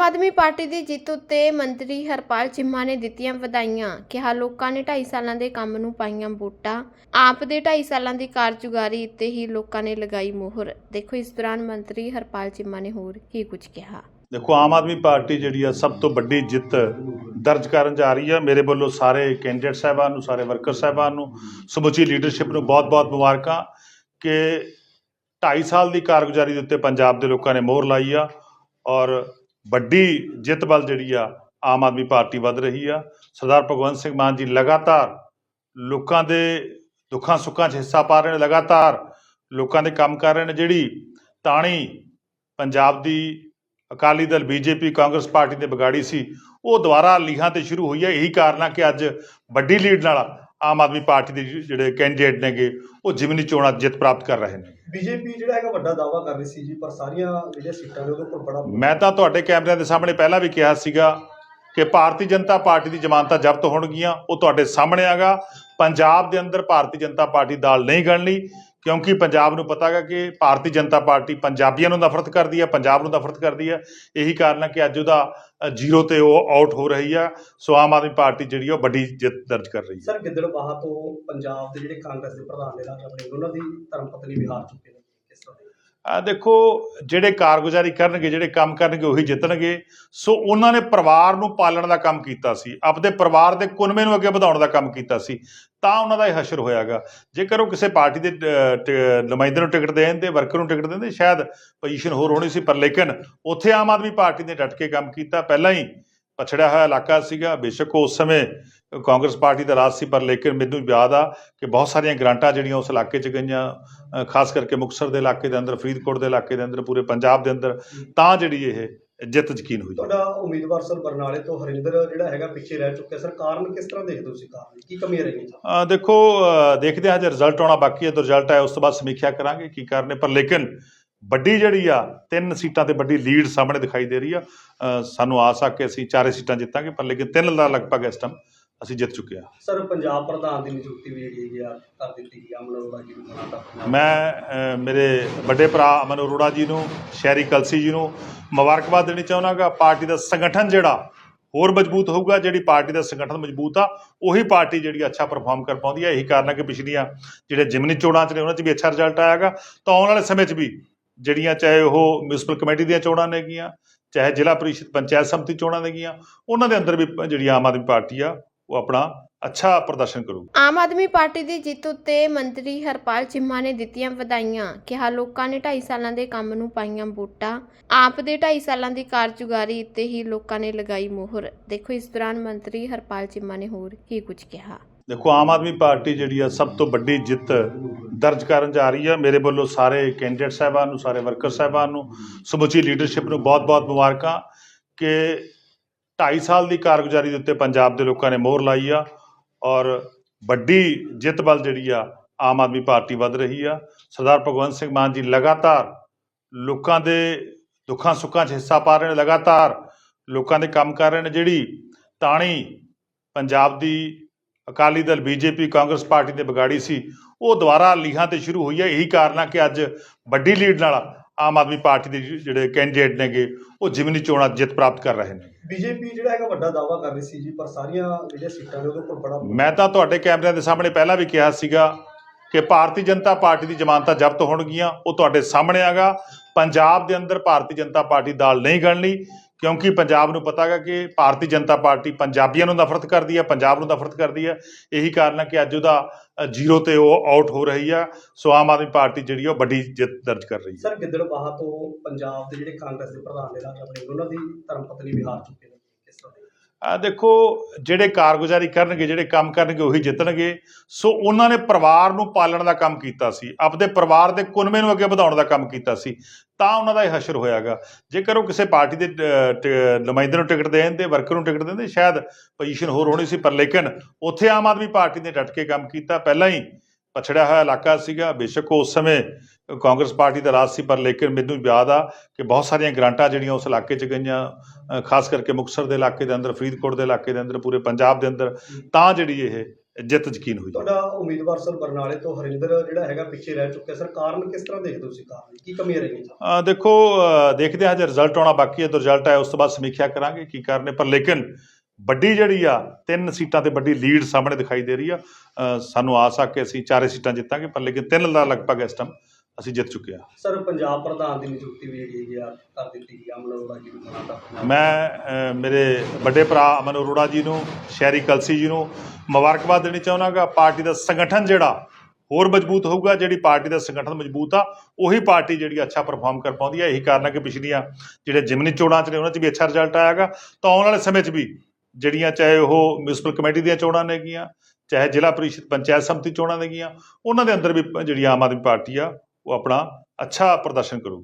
Aam Aadmi party ਦੀ ਜਿੱਤ ਉੱਤੇ ਮੰਤਰੀ ਹਰਪਾਲ ਚੀਮਾ ਨੇ ਦਿੱਤੀਆਂ ਵਧਾਈਆਂ, ਕਿਹਾ ਲੋਕਾਂ ਨੇ 2.5 ਸਾਲਾਂ ਦੇ ਕੰਮ ਨੂੰ ਪਾਈਆਂ ਵੋਟਾਂ। ਆਪ ਦੇ 2.5 ਸਾਲਾਂ ਦੀ ਕਾਰਜੁਗਾਰੀ ਉੱਤੇ ਹੀ ਲੋਕਾਂ ਨੇ ਲਗਾਈ ਮੋਹਰ। ਦੇਖੋ, ਇਸ ਦੌਰਾਨ ਮੰਤਰੀ ਹਰਪਾਲ ਚਿੰਮਾ ਨੇ ਹੋਰ ਕੀ ਕੁਝ ਕਿਹਾ। ਦੇਖੋ, ਆਮ ਆਦਮੀ ਪਾਰਟੀ ਜਿਹੜੀ ਆ, ਸਭ ਤੋਂ ਵੱਡੀ ਜਿੱਤ ਦਰਜ ਕਰਨ ਜਾ ਰਹੀ ਹੈ ਮੇਰੇ ਵੱਲੋਂ ਸਾਰੇ ਕੈਂਡੀਡੇਟ ਸਾਹਿਬਾਨ ਨੂੰ, ਸਾਰੇ ਵਰਕਰ ਸਾਹਿਬਾਨ ਨੂੰ, ਸਮੁੱਚੀ ਲੀਡਰਸ਼ਿਪ ਨੂੰ ਬਹੁਤ-ਬਹੁਤ ਮੁਬਾਰਕਾਂ ਕਿ 2.5 ਸਾਲ ਦੀ ਕਾਰਗੁਜ਼ਾਰੀ ਦੇ ਉੱਤੇ ਪੰਜਾਬ ਦੇ ਲੋਕਾਂ ਨੇ ਮੋਹਰ ਲਾਈ ਆ ਔਰ ਵੱਡੀ ਜਿੱਤ ਵੱਲ ਜਿਹੜੀ ਆ, ਆਮ ਆਦਮੀ ਪਾਰਟੀ ਵੱਧ ਰਹੀ ਆ। ਸਰਦਾਰ ਭਗਵੰਤ ਸਿੰਘ ਮਾਨ ਜੀ ਲਗਾਤਾਰ ਲੋਕਾਂ ਦੇ ਦੁੱਖਾਂ ਸੁੱਖਾਂ 'ਚ ਹਿੱਸਾ ਪਾ ਰਹੇ ਨੇ, ਲਗਾਤਾਰ ਲੋਕਾਂ ਦੇ ਕੰਮ ਕਰ ਰਹੇ ਨੇ। ਜਿਹੜੀ ਤਾਣੀ ਪੰਜਾਬ ਦੀ Akali Dal, BJP, Congress party ਦੇ ਵਿਗਾੜੀ ਸੀ, ਉਹ ਦੁਬਾਰਾ ਲੀਹਾਂ ਤੇ ਸ਼ੁਰੂ ਹੋਈ ਹੈ ਇਹੀ ਕਾਰਨ ਆ ਕਿ ਅੱਜ ਵੱਡੀ ਲੀਡ ਨਾਲ ਆਮ ਆਦਮੀ ਪਾਰਟੀ ਦੇ ਜਿਹੜੇ ਕੈਂਡੀਡੇਟ ਨੇਗੇ ਉਹ ਜਿਮਨੀ ਚੋਣਾਂ ਜਿੱਤ ਪ੍ਰਾਪਤ ਕਰ ਰਹੇ ਨੇ। ਬੀਜੇਪੀ ਜਿਹੜਾ ਹੈਗਾ ਵੱਡਾ ਦਾਵਾ ਕਰ ਰਹੀ ਸੀ ਜੀ ਪਰ ਸਾਰੀਆਂ ਜਿਹੜੀਆਂ ਸੀਟਾਂ ਨੇ ਉਹਦੇ ਉੱਪਰ ਬੜਾ ਮੈਂ ਤਾਂ ਤੁਹਾਡੇ ਕੈਮਰਿਆਂ ਦੇ ਸਾਹਮਣੇ ਪਹਿਲਾਂ ਵੀ ਕਿਹਾ ਸੀਗਾ ਕਿ ਭਾਰਤੀ ਜਨਤਾ ਪਾਰਟੀ ਦੀ ਜ਼ਮਾਨਤਾਂ ਜ਼ਬਤ ਹੋਣਗੀਆਂ ਉਹ ਤੁਹਾਡੇ ਸਾਹਮਣੇ ਆਗਾ। ਪੰਜਾਬ ਦੇ ਅੰਦਰ ਭਾਰਤੀ ਜਨਤਾ ਪਾਰਟੀ ਦਾਲ ਨਹੀਂ ਗਣਨੀ। ਕਿਉਂਕਿ ਪੰਜਾਬ ਨੂੰ ਪਤਾ ਹੈਗਾ ਕਿ ਭਾਰਤੀ ਜਨਤਾ ਪਾਰਟੀ ਪੰਜਾਬੀਆਂ ਨੂੰ ਨਫ਼ਰਤ ਕਰਦੀ ਹੈ ਪੰਜਾਬ ਨੂੰ ਨਫ਼ਰਤ ਕਰਦੀ ਹੈ ਇਹੀ ਕਾਰਨ ਹੈ ਕਿ ਅੱਜ ਉਹਦਾ ਜ਼ੀਰੋ ਤੇ ਉਹ ਆਊਟ ਹੋ ਰਹੀ ਆ। ਸੋ ਆਮ ਆਦਮੀ ਪਾਰਟੀ ਜਿਹੜੀ ਆ ਉਹ ਵੱਡੀ ਜਿੱਤ ਦਰਜ ਕਰ ਰਹੀ ਹੈ ਸਰ ਗਿੱਦੜਬਾਹਾ ਤੋਂ ਪੰਜਾਬ ਦੇ ਜਿਹੜੇ ਕਾਂਗਰਸ ਦੇ ਪ੍ਰਧਾਨ ਨੇ ਰਾਜਾ ਵੜਿੰਗ ਉਹਨਾਂ ਦੀ ਧਰਮ ਪਤਨੀ ਵੀ ਹਾਰ ਚੁੱਕੇ ਨੇ ਕਿਸ ਤਰ੍ਹਾਂ ਆ ਦੇਖੋ, ਜਿਹੜੇ ਕਾਰਗੁਜ਼ਾਰੀ ਕਰਨਗੇ, ਜਿਹੜੇ ਕੰਮ ਕਰਨਗੇ, ਉਹੀ ਜਿੱਤਣਗੇ। ਸੋ ਉਹਨਾਂ ਨੇ ਪਰਿਵਾਰ ਨੂੰ ਪਾਲਣ ਦਾ ਕੰਮ ਕੀਤਾ ਸੀ। ਆਪਦੇ ਪਰਿਵਾਰ ਦੇ ਕੁਨਮੇ ਨੂੰ ਅੱਗੇ ਵਧਾਉਣ ਦਾ ਕੰਮ ਕੀਤਾ ਸੀ। ਤਾਂ ਉਹਨਾਂ ਦਾ ਇਹ ਹਸ਼ਰ ਹੋਇਆਗਾ। ਜੇਕਰ ਉਹ ਕਿਸੇ ਪਾਰਟੀ ਦੇ ਨੁਮਾਇੰਦੇ ਨੂੰ ਟਿਕਟ ਦੇਣ ਦੇ ਵਰਕਰ ਨੂੰ ਟਿਕਟ ਦਿੰਦੇ ਸ਼ਾਇਦ ਪੋਜੀਸ਼ਨ ਹੋਰ ਹੋਣੀ ਸੀ, ਪਰ ਲੇਕਿਨ ਉੱਥੇ ਆਮ ਆਦਮੀ ਪਾਰਟੀ ਨੇ ਡਟ ਕੇ ਕੰਮ ਕੀਤਾ। ਪਹਿਲਾਂ ਹੀ ਪਛੜਿਆ ਹੋਇਆ ਇਲਾਕਾ ਸੀਗਾ। ਬੇਸ਼ੱਕ ਉਸ ਸਮੇਂ ਕਾਂਗਰਸ ਪਾਰਟੀ ਦਾ ਰਾਜ ਸੀ ਪਰ ਲੇਕਿਨ ਮੈਨੂੰ ਯਾਦ ਆ ਕਿ ਬਹੁਤ ਸਾਰੀਆਂ ਗ੍ਰਾਂਟਾਂ ਜਿਹੜੀਆਂ ਉਸ ਇਲਾਕੇ 'ਚ ਗਈਆਂ ਖਾਸ ਕਰਕੇ ਮੁਕਤਸਰ ਦੇ ਇਲਾਕੇ ਦੇ ਅੰਦਰ ਫਰੀਦਕੋਟ ਦੇ ਇਲਾਕੇ ਦੇ ਅੰਦਰ ਪੂਰੇ ਪੰਜਾਬ ਦੇ ਅੰਦਰ ਤਾਂ ਜਿਹੜੀ ਇਹ ਜਿੱਤ ਯਕੀਨ ਹੋਈ। ਤੁਹਾਡਾ ਉਮੀਦਵਾਰ ਸਰ ਬਰਨਾਲੇ ਤੋਂ ਹਰਿੰਦਰ ਜਿਹੜਾ ਹੈਗਾ ਪਿੱਛੇ ਰਹਿ ਚੁੱਕਿਆ। ਸਰ ਕਾਰਨ ਕਿਸ ਤਰ੍ਹਾਂ ਦੇਖਦੇ ਹੋ ਤੁਸੀਂ ਕਾਰਨ? ਕੀ ਕਮੀਆਂ ਰਹੀਆਂ? ਦੇਖੋ ਦੇਖਦੇ ਹਾਂ ਜੇ ਰਿਜ਼ਲਟ ਆਉਣਾ ਬਾਕੀ ਹੈ ਤਾਂ ਰਿਜ਼ਲਟ ਆਇਆ ਉਸ ਤੋਂ ਬਾਅਦ ਸਮੀਖਿਆ ਕਰਾਂਗੇ ਕੀ ਕਰਨੇ ਪਰ ਲੇਕਿਨ ਵੱਡੀ ਜਿਹੜੀ ਆ ਤਿੰਨ ਸੀਟਾਂ ਤੇ ਵੱਡੀ ਲੀਡ ਸਾਹਮਣੇ ਦਿਖਾਈ ਦੇ ਰਹੀ ਆ। ਸਾਨੂੰ ਆਸ ਆ ਕਿ ਅਸੀਂ ਚਾਰੇ ਸੀਟਾਂ ਜਿੱਤਾਂਗੇ ਪਰ ਲੇਕਿਨ ਤਿੰਨ ਦਾ ਲਗਭਗ ਇਸ ਟਾਈਮ ਅਸੀਂ ਜਿੱਤ ਚੁੱਕੇ ਆ ਸਰ ਪੰਜਾਬ ਪ੍ਰਧਾਨ ਦੀ ਨਿਯੁਕਤੀ ਵੀ ਜਿਹੜੀ ਹੈਗੀ ਆ ਕਰ ਦਿੱਤੀ ਗਈ ਅਮਨ ਅਰੋੜਾ ਜੀ ਨੂੰ ਬਣਾਤਾ ਮੈਂ ਅ, ਮੇਰੇ ਵੱਡੇ ਭਰਾ ਅਮਨ ਅਰੋੜਾ ਜੀ ਨੂੰ ਸ਼ਹਿਰੀ ਕਲਸੀ ਜੀ ਨੂੰ ਮੁਬਾਰਕਬਾਦ ਦੇਣੀ ਚਾਹੁੰਦਾਗਾ ਪਾਰਟੀ ਦਾ ਸੰਗਠਨ ਜਿਹੜਾ ਹੋਰ ਮਜ਼ਬੂਤ ਹੋਊਗਾ ਜਿਹੜੀ ਪਾਰਟੀ ਦਾ ਸੰਗਠਨ ਮਜ਼ਬੂਤ ਆ ਉਹੀ ਪਾਰਟੀ ਜਿਹੜੀ ਅੱਛਾ ਪਰਫਾਰਮ ਕਰ ਪਾਉਂਦੀ ਹੈ ਇਹੀ ਕਾਰਨ ਹੈ ਕਿ ਪਿਛਲੀਆਂ ਜਿਹੜੇ ਜਿਮਨੀ ਚੋਣਾਂ ਚ ਨੇ ਉਹਨਾਂ 'ਚ ਵੀ ਅੱਛਾ ਰਿਜ਼ਲਟ ਆਇਆਗਾ ਤਾਂ ਆਉਣ ਵਾਲੇ ਸਮੇਂ 'ਚ ਵੀ ਜਿਹੜੀਆਂ ਚਾਹੇ ਉਹ ਮਿਊਨਿਸਪਲ ਕਮੇਟੀ ਦੀਆਂ ਚੋਣਾਂ ਨੇਗੀਆਂ ਚਾਹੇ ਜ਼ਿਲ੍ਹਾ ਪਰਿਸ਼ਦ ਪੰਚਾਇਤ ਸਮਿਤੀ ਚੋਣਾਂ ਨੇਗੀਆਂ ਉਹਨਾਂ ਦੇ ਅੰਦਰ ਵੀ ਜਿਹੜੀ ਆਮ ਆਦਮੀ ਪਾਰਟੀ ਆ ਉਹ ਆਪਣਾ ਅੱਛਾ ਪ੍ਰਦਰਸ਼ਨ ਕਰੂਗੀ ਆਮ ਆਦਮੀ ਪਾਰਟੀ ਦੀ ਜਿੱਤ ਉੱਤੇ ਮੰਤਰੀ ਹਰਪਾਲ ਚਿੰਮਾ ਨੇ ਦਿੱਤੀਆਂ ਵਧਾਈਆਂ ਕਿਹਾ ਲੋਕਾਂ ਨੇ 2.5 ਸਾਲਾਂ ਦੇ ਕੰਮ ਨੂੰ ਪਾਈਆਂ ਵੋਟਾਂ। ਆਪ ਦੇ 2.5 ਸਾਲਾਂ ਦੀ ਕਾਰਜੁਗਾਰੀ ਉੱਤੇ ਹੀ ਲੋਕਾਂ ਨੇ ਲਗਾਈ ਮੋਹਰ। ਦੇਖੋ ਇਸ ਦੌਰਾਨ ਮੰਤਰੀ ਹਰਪਾਲ ਚਿੰਮਾ ਨੇ ਹੋਰ ਕੀ ਕੁਝ ਕਿਹਾ। ਦੇਖੋ ਆਮ ਆਦਮੀ ਪਾਰਟੀ ਜਿਹੜੀ ਆ ਸਭ ਤੋਂ ਵੱਡੀ ਜਿੱਤ ਦਰਜ ਕਰਨ ਜਾ ਰਹੀ ਹੈ ਮੇਰੇ ਵੱਲੋਂ ਸਾਰੇ ਕੈਂਡੀਡੇਟ ਸਾਹਿਬਾਨ ਨੂੰ ਸਾਰੇ ਵਰਕਰ ਸਾਹਿਬਾਨ ਨੂੰ ਸਮੁੱਚੀ ਲੀਡਰਸ਼ਿਪ ਨੂੰ ਬਹੁਤ-ਬਹੁਤ ਮੁਬਾਰਕਾਂ ਕਿ 2.5 ਸਾਲ ਦੀ ਕਾਰਗੁਜ਼ਾਰੀ ਦੇ ਉੱਤੇ ਪੰਜਾਬ ਦੇ ਲੋਕਾਂ ਨੇ ਮੋਹਰ ਲਾਈ ਆ ਔਰ ਵੱਡੀ ਜਿੱਤ ਵੱਲ ਜਿਹੜੀ ਆ ਆਮ ਆਦਮੀ ਪਾਰਟੀ ਵੱਧ ਰਹੀ ਆ। ਸਰਦਾਰ ਭਗਵੰਤ ਸਿੰਘ ਮਾਨ ਜੀ ਲਗਾਤਾਰ ਲੋਕਾਂ ਦੇ ਦੁੱਖਾਂ ਸੁੱਖਾਂ 'ਚ ਹਿੱਸਾ ਪਾ ਰਹੇ ਨੇ, ਲਗਾਤਾਰ ਲੋਕਾਂ ਦੇ ਕੰਮ ਕਰ ਰਹੇ ਨੇ। ਜਿਹੜੀ ਤਾਣੀ ਪੰਜਾਬ ਦੀ Akali Dal, BJP, Congress party ਦੇ ਵਿਗਾੜੀ ਸੀ, ਉਹ ਦੁਬਾਰਾ ਲੀਹਾਂ ਤੇ ਸ਼ੁਰੂ ਹੋਈ ਹੈ ਇਹੀ ਕਾਰਨ ਆ ਕਿ ਅੱਜ ਵੱਡੀ ਲੀਡ ਨਾਲ ਆਮ ਆਦਮੀ ਪਾਰਟੀ ਦੇ ਜਿਹੜੇ ਕੈਂਡੀਡੇਟ ਨੇਗੇ ਉਹ ਜਿਮਨੀ ਚੋਣਾਂ ਜਿੱਤ ਪ੍ਰਾਪਤ ਕਰ ਰਹੇ ਨੇ। ਬੀਜੇਪੀ ਜਿਹੜਾ ਹੈਗਾ ਵੱਡਾ ਦਾਵਾ ਕਰ ਰਹੀ ਸੀ ਜੀ ਪਰ ਸਾਰੀਆਂ ਜਿਹੜੀਆਂ ਸੀਟਾਂ ਨੇ ਉਹਦੇ ਉੱਪਰ ਬੜਾ ਮੈਂ ਤਾਂ ਤੁਹਾਡੇ ਕੈਮਰਿਆਂ ਦੇ ਸਾਹਮਣੇ ਪਹਿਲਾਂ ਵੀ ਕਿਹਾ ਸੀਗਾ ਕਿ ਭਾਰਤੀ ਜਨਤਾ ਪਾਰਟੀ ਦੀ ਜ਼ਮਾਨਤਾਂ ਜ਼ਬਤ ਹੋਣਗੀਆਂ ਉਹ ਤੁਹਾਡੇ ਸਾਹਮਣੇ ਆਗਾ। ਪੰਜਾਬ ਦੇ ਅੰਦਰ ਭਾਰਤੀ ਜਨਤਾ ਪਾਰਟੀ ਦਾਲ ਨਹੀਂ ਗਣਨੀ ਕਿਉਂਕਿ ਪੰਜਾਬ ਨੂੰ ਪਤਾ ਹੈਗਾ ਕਿ ਭਾਰਤੀ ਜਨਤਾ ਪਾਰਟੀ ਪੰਜਾਬੀਆਂ ਨੂੰ ਨਫ਼ਰਤ ਕਰਦੀ ਹੈ, ਪੰਜਾਬ ਨੂੰ ਨਫ਼ਰਤ ਕਰਦੀ ਹੈ। ਇਹੀ ਕਾਰਨ ਹੈ ਕਿ ਅੱਜ ਉਹਦਾ ਜ਼ੀਰੋ ਤੇ ਉਹ ਆਊਟ ਹੋ ਰਹੀ ਆ ਸੋ ਆਮ ਆਦਮੀ ਪਾਰਟੀ ਜਿਹੜੀ ਆ ਉਹ ਵੱਡੀ ਜਿੱਤ ਦਰਜ ਕਰ ਰਹੀ ਹੈ। ਸਰ ਗਿੱਦੜਬਾਹਾ ਤੋਂ ਪੰਜਾਬ ਦੇ ਜਿਹੜੇ ਕਾਂਗਰਸ ਦੇ ਪ੍ਰਧਾਨ ਨੇ ਰਾਜਾ ਵੜਿੰਗ ਉਹਨਾਂ ਦੀ ਧਰਮ ਪਤਨੀ ਵੀ ਹਾਰ ਚੁੱਕੇ ਨੇ। ਆ ਦੇਖੋ, ਜਿਹੜੇ ਕਾਰਗੁਜ਼ਾਰੀ ਕਰਨਗੇ, ਜਿਹੜੇ ਕੰਮ ਕਰਨਗੇ, ਉਹੀ ਜਿੱਤਣਗੇ। ਸੋ ਉਹਨਾਂ ਨੇ ਪਰਿਵਾਰ ਨੂੰ ਪਾਲਣ ਦਾ ਕੰਮ ਕੀਤਾ ਸੀ। ਆਪਦੇ ਪਰਿਵਾਰ ਦੇ ਕੁਨਮੇ ਨੂੰ ਅੱਗੇ ਵਧਾਉਣ ਦਾ ਕੰਮ ਕੀਤਾ ਸੀ। ਤਾਂ ਉਹਨਾਂ ਦਾ ਇਹ ਹਸ਼ਰ ਹੋਇਆਗਾ। ਜੇਕਰ ਉਹ ਕਿਸੇ ਪਾਰਟੀ ਦੇ ਨੁਮਾਇੰਦੇ ਨੂੰ ਟਿਕਟ ਦੇਣ ਦੇ, ਵਰਕਰ ਨੂੰ ਟਿਕਟ ਦਿੰਦੇ ਸ਼ਾਇਦ ਪੋਜੀਸ਼ਨ ਹੋਰ ਹੋਣੀ ਸੀ, ਪਰ ਲੇਕਿਨ ਉੱਥੇ ਆਮ ਆਦਮੀ ਪਾਰਟੀ ਨੇ ਡਟ ਕੇ ਕੰਮ ਕੀਤਾ। ਪਹਿਲਾਂ ਹੀ ਪਛੜਿਆ ਹੋਇਆ ਇਲਾਕਾ ਸੀਗਾ। ਬੇਸ਼ੱਕ ਉਸ ਸਮੇਂ ਕਾਂਗਰਸ ਪਾਰਟੀ ਦਾ ਰਾਜ ਸੀ ਪਰ ਲੇਕਿਨ ਮੈਨੂੰ ਯਾਦ ਆ ਕਿ ਬਹੁਤ ਸਾਰੀਆਂ ਗ੍ਰਾਂਟਾਂ ਜਿਹੜੀਆਂ ਉਸ ਇਲਾਕੇ 'ਚ ਗਈਆਂ ਖਾਸ ਕਰਕੇ ਮੁਕਤਸਰ ਦੇ ਇਲਾਕੇ ਦੇ ਅੰਦਰ ਫਰੀਦਕੋਟ ਦੇ ਇਲਾਕੇ ਦੇ ਅੰਦਰ ਪੂਰੇ ਪੰਜਾਬ ਦੇ ਅੰਦਰ ਤਾਂ ਜਿਹੜੀ ਇਹ ਜਿੱਤ ਯਕੀਨ ਹੋਈ। ਤੁਹਾਡਾ ਉਮੀਦਵਾਰ ਸਰ ਬਰਨਾਲੇ ਤੋਂ ਹਰਿੰਦਰ ਜਿਹੜਾ ਹੈਗਾ ਪਿੱਛੇ ਰਹਿ ਚੁੱਕਿਆ। ਸਰ ਕਾਰਨ ਕਿਸ ਤਰ੍ਹਾਂ ਦੇਖਦੇ ਹੋ ਤੁਸੀਂ ਕਾਰਨ? ਕੀ ਕਮੀਆਂ ਰਹੀਆਂ? ਦੇਖੋ ਦੇਖਦੇ ਹਾਂ ਜੇ ਰਿਜ਼ਲਟ ਆਉਣਾ ਬਾਕੀ ਹੈ ਤਾਂ ਰਿਜ਼ਲਟ ਆਇਆ ਉਸ ਤੋਂ ਬਾਅਦ ਸਮੀਖਿਆ ਕਰਾਂਗੇ ਕੀ ਕਰਨੇ ਪਰ ਲੇਕਿਨ ਵੱਡੀ ਜਿਹੜੀ ਆ ਤਿੰਨ ਸੀਟਾਂ ਤੇ ਵੱਡੀ ਲੀਡ ਸਾਹਮਣੇ ਦਿਖਾਈ ਦੇ ਰਹੀ ਆ। ਸਾਨੂੰ ਆਸ ਆ ਕਿ ਅਸੀਂ ਚਾਰੇ ਸੀਟਾਂ ਜਿੱਤਾਂਗੇ ਪਰ ਲੇਕਿਨ ਤਿੰਨ ਦਾ ਲਗਭਗ ਇਸ ਟਾਈਮ ਅਸੀਂ ਜਿੱਤ ਚੁੱਕੇ ਹਾਂ। ਸਰ ਪੰਜਾਬ ਪ੍ਰਧਾਨ ਦੀ ਨਿਯੁਕਤੀ ਵੀ ਜਿਹੜੀ ਹੈਗੀ ਆ ਕਰ ਦਿੱਤੀ ਗਈ ਅਮਨ ਅਰੋੜਾ ਜੀ ਨੂੰ ਬਣਾਤਾ ਮੈਂ ਅ, ਮੇਰੇ ਵੱਡੇ ਭਰਾ ਅਮਨ ਅਰੋੜਾ ਜੀ ਨੂੰ ਸ਼ਹਿਰੀ ਕਲਸੀ ਜੀ ਨੂੰ ਮੁਬਾਰਕਬਾਦ ਦੇਣੀ ਚਾਹੁੰਦਾਗਾ ਪਾਰਟੀ ਦਾ ਸੰਗਠਨ ਜਿਹੜਾ ਹੋਰ ਮਜ਼ਬੂਤ ਹੋਊਗਾ ਜਿਹੜੀ ਪਾਰਟੀ ਦਾ ਸੰਗਠਨ ਮਜ਼ਬੂਤ ਆ ਉਹੀ ਪਾਰਟੀ ਜਿਹੜੀ ਅੱਛਾ ਪਰਫਾਰਮ ਕਰ ਪਾਉਂਦੀ ਹੈ ਇਹੀ ਕਾਰਨ ਹੈ ਕਿ ਪਿਛਲੀਆਂ ਜਿਹੜੇ ਜਿਮਨੀ ਚੋਣਾਂ 'ਚ ਨੇ ਉਹਨਾਂ 'ਚ ਵੀ ਅੱਛਾ ਰਿਜ਼ਲਟ ਆਇਆਗਾ ਤਾਂ ਆਉਣ ਵਾਲੇ ਸਮੇਂ 'ਚ ਵੀ ਜਿਹੜੀਆਂ ਚਾਹੇ ਉਹ ਮਿਊਨਿਸਪਲ ਕਮੇਟੀ ਦੀਆਂ ਚੋਣਾਂ ਨੇਗੀਆਂ ਚਾਹੇ ਜ਼ਿਲ੍ਹਾ ਪਰਿਸ਼ਦ ਪੰਚਾਇਤ ਸਮਿਤੀ ਚੋਣਾਂ ਨੇਗੀਆਂ ਉਹਨਾਂ ਦੇ ਅੰਦਰ ਵੀ ਜਿਹੜੀ ਆਮ ਆਦਮੀ ਪਾਰਟੀ ਆ ਉਹ ਆਪਣਾ ਅੱਛਾ ਪ੍ਰਦਰਸ਼ਨ ਕਰੂਗੀ।